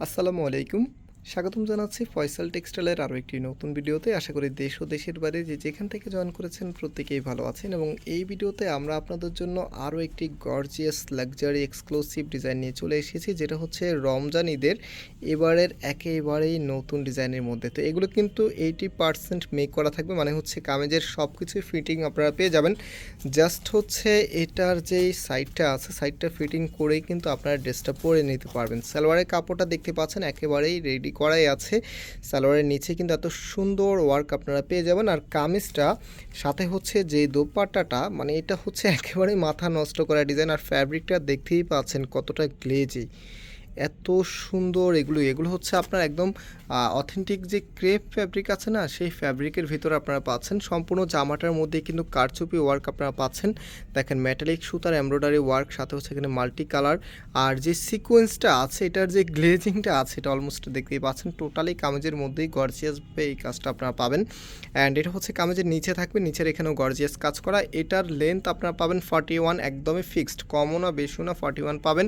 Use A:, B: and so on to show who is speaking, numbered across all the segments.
A: আসসালামু আলাইকুম স্বাগতম জানাচ্ছি ফয়সাল টেক্সটাইলের আরও একটি নতুন ভিডিওতে। আশা করি দেশ ও দেশের বাইরে যে যেখান থেকে জয়েন করেছেন প্রত্যেকেই ভালো আছেন এবং এই ভিডিওতে আমরা আপনাদের জন্য আরও একটি গর্জিয়াস লাক্সারি এক্সক্লুসিভ ডিজাইন নিয়ে চলে এসেছি, যেটা হচ্ছে রমজান ঈদের এবারের একেবারেই নতুন ডিজাইনের মধ্যে। তো এগুলো কিন্তু এইটি পার্সেন্ট মেক করা থাকবে মানে হচ্ছে কামেজের সব কিছুই ফিটিং আপনারা পেয়ে যাবেন। জাস্ট হচ্ছে এটার যেই সাইডটা আছে সাইডটা ফিটিং করেই কিন্তু আপনারা ড্রেসটা পরে নিতে পারবেন। সালোয়ারের কাপড়টা দেখতে পাচ্ছেন, একেবারেই রেডি করাই আছে। সালোয়ারের নিচে কিন্তু এত সুন্দর ওয়ার্ক আপনারা পেয়ে যাবেন। আর কামিজটা, সাথে হচ্ছে যে দোপাট্টাটা মানে এটা হচ্ছে একেবারেই মাথা নষ্ট করা ডিজাইন আর ফ্যাব্রিকটা দেখতেই পাচ্ছেন কতটা গ্লেজি এত সুন্দর এগুলো এগুলো হচ্ছে আপনার একদম অথেন্টিক যে ক্রেপ ফ্যাব্রিক আছে না, সেই ফ্যাব্রিকের ভিতরে আপনারা পাচ্ছেন। সম্পূর্ণ জামাটার মধ্যে কিন্তু কারচুপি ওয়ার্ক আপনারা পাচ্ছেন। দেখেন মেটালিক সুতার এমব্রয়ডারি ওয়ার্ক সাথে হচ্ছে এখানে মাল্টি কালার আর যে সিকোয়েন্সটা আছে, এটার যে গ্লেজিংটা আছে, এটা অলমোস্ট দেখতেই পাচ্ছেন। টোটালি কামেজের মধ্যেই গর্জিয়াসভাবে এই কাজটা আপনারা পাবেন। অ্যান্ড এটা হচ্ছে কামেজের নিচে থাকবে, নিচের এখানেও গর্জিয়াস কাজ করা। এটার লেন্থ আপনারা পাবেন ফর্টি ওয়ান একদমই ফিক্সড কমও না বেশিও না ফর্টি ওয়ান পাবেন।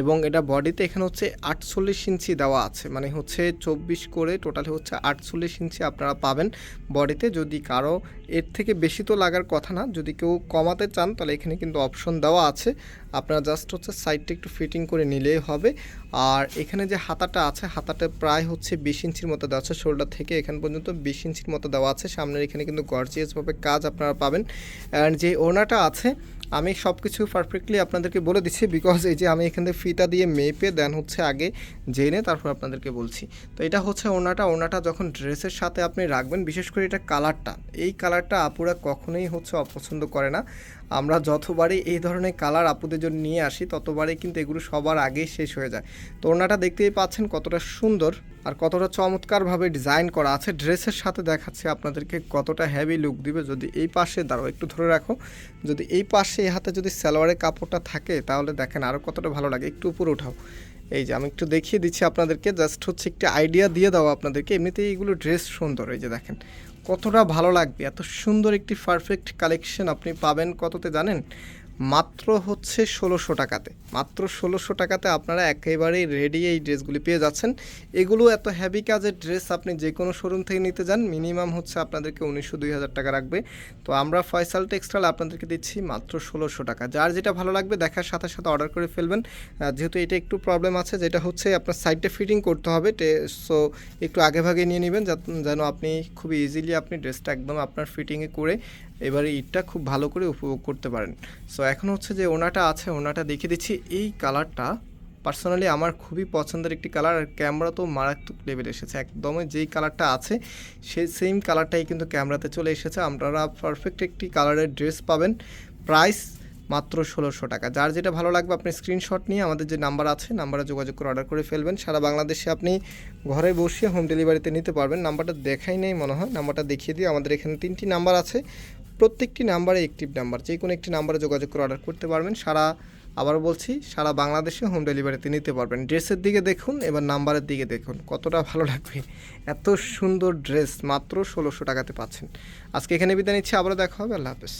A: এবং এটা বডিতে এখানে হচ্ছে আটচল্লিশ ইঞ্চি দেওয়া আছে। মানে হচ্ছে চব্বিশ করে টোটালি হচ্ছে আটচল্লিশ ইঞ্চি আপনারা পাবেন বডিতে। যদি কারও এর থেকে বেশি তো লাগার কথা না, যদি কেউ কমাতে চান তাহলে এখানে কিন্তু অপশন দেওয়া আছে। আপনারা জাস্ট হচ্ছে সাইডটা একটু ফিটিং করে নিলেই হবে। আর এখানে যে হাতাটা আছে, হাতাটা প্রায় হচ্ছে বিশ ইঞ্চির মতো দেওয়া আছে। শোল্ডার থেকে এখান পর্যন্ত বিশ ইঞ্চির মতো দেওয়া আছে। সামনের এখানে কিন্তু গর্জিয়াসভাবে কাজ আপনারা পাবেন। অ্যান্ড যে ওনাটা আছে আমি সব কিছু পারফেক্টলি আপনাদেরকে বলে দিচ্ছি বিকজ এই যে আমি এখান থেকে ফিতা দিয়ে মেপে দেন হচ্ছে আগে জেনে তারপর আপনাদেরকে বলছি। তো এটা হচ্ছে ওনাটা ওনাটা যখন ড্রেসের সাথে আপনি রাখবেন, বিশেষ করে এটা কালারটা এই কালারটা আপুরা কখনোই হচ্ছে অপছন্দ করে না। আমরা যতবারই এই ধরনের কালার আপুদের জন্য নিয়ে আসি, ততবারই কিন্তু এগুলো সবার আগেই শেষ হয়ে যায়। তো ওনাটা দেখতেই পাচ্ছেন কতটা সুন্দর। আর কতটা চমৎকারভাবে ডিজাইন করা আছে, ড্রেসের সাথে দেখাচ্ছে আপনাদেরকে কতটা হেভি লুক দিবে। যদি এই পাশে, দাঁড়াও একটু ধরে রাখো, যদি এই পাশে, এই হাতে যদি সালোয়ারের কাপড়টা থাকে, তাহলে দেখেন আরও কতটা ভালো লাগে। একটু উপরে উঠাও। এই যে আমি একটু দেখিয়ে দিচ্ছি আপনাদেরকে জাস্ট হচ্ছে একটি আইডিয়া দিয়ে দাও আপনাদেরকে। এমনিতেই এগুলো ড্রেস সুন্দর, এই যে দেখেন। কতটা ভালো লাগবে, এত সুন্দর একটি পারফেক্ট কালেকশন আপনি পাবেন। কততে জানেন? মাত্র হচ্ছে ষোলোশো টাকাতে। মাত্র ষোলোশো টাকাতে আপনারা একেবারেই রেডি এই ড্রেসগুলি পেয়ে যাচ্ছেন। এগুলো এত হ্যাভি কাজের ড্রেস আপনি যে কোনো শোরুম থেকে নিতে যান মিনিমাম হচ্ছে আপনাদেরকে উনিশশো দুই হাজার টাকা রাখবে। তো আমরা ফয়সাল টেক্সটাইল আপনাদেরকে দিচ্ছি মাত্র ষোলোশো টাকা। যার যেটা ভালো লাগবে দেখার সাথে সাথে অর্ডার করে ফেলবেন। যেহেতু এটা একটু প্রবলেম আছে, যেটা হচ্ছে আপনার সাইডটা ফিটিং করতে হবে সো একটু আগে ভাগে নিয়ে নেবেন যেন আপনি খুব ইজিলি আপনি ড্রেসটা একদম আপনার ফিটিংয়ে করে এবারে ঈদটা খুব ভালো করে উপভোগ করতে পারেন। সো এখন হচ্ছে যে ওনাটা আছে, ওনাটা দেখিয়ে দিচ্ছি। এই কালারটা পার্সোনালি আমার খুবই পছন্দের একটি কালার। আর ক্যামেরা তো মারাত্মক লেভেল এসেছে। একদমই যেই কালারটা আছে সেই সেম কালারটাই কিন্তু ক্যামেরাতে চলে এসেছে। আপনারা পারফেক্ট একটি কালারের ড্রেস পাবেন। প্রাইস মাত্র ষোলোশো টাকা। যার যেটা ভালো লাগবে, আপনি স্ক্রিনশট নিয়ে আমাদের যে নাম্বার আছে নাম্বারে যোগাযোগ করে অর্ডার করে ফেলবেন। সারা বাংলাদেশে আপনি ঘরে বসে হোম ডেলিভারিতে নিতে পারবেন। নাম্বারটা দেখাই নেই মনে হয়। নাম্বারটা দেখিয়ে দিই আমাদের এখানে তিনটি নাম্বার আছে। প্রত্যেকটি নাম্বারে একটিভ নাম্বার যে কোনো একটি নাম্বারে যোগাযোগ করে অর্ডার করতে পারবেন। সারা আবার বলছি, সারা বাংলাদেশে হোম ডেলিভারিতে নিতে পারবেন। ড্রেসের দিকে দেখুন, এবার নাম্বারের দিকে দেখুন, কতটা ভালো লাগবে। এত সুন্দর ড্রেস মাত্র ষোলোশো টাকাতে পাচ্ছেন। আজকে এখানে বিদায় নিচ্ছি, আবারও দেখা হবে, আল্লাহ হাফেজ।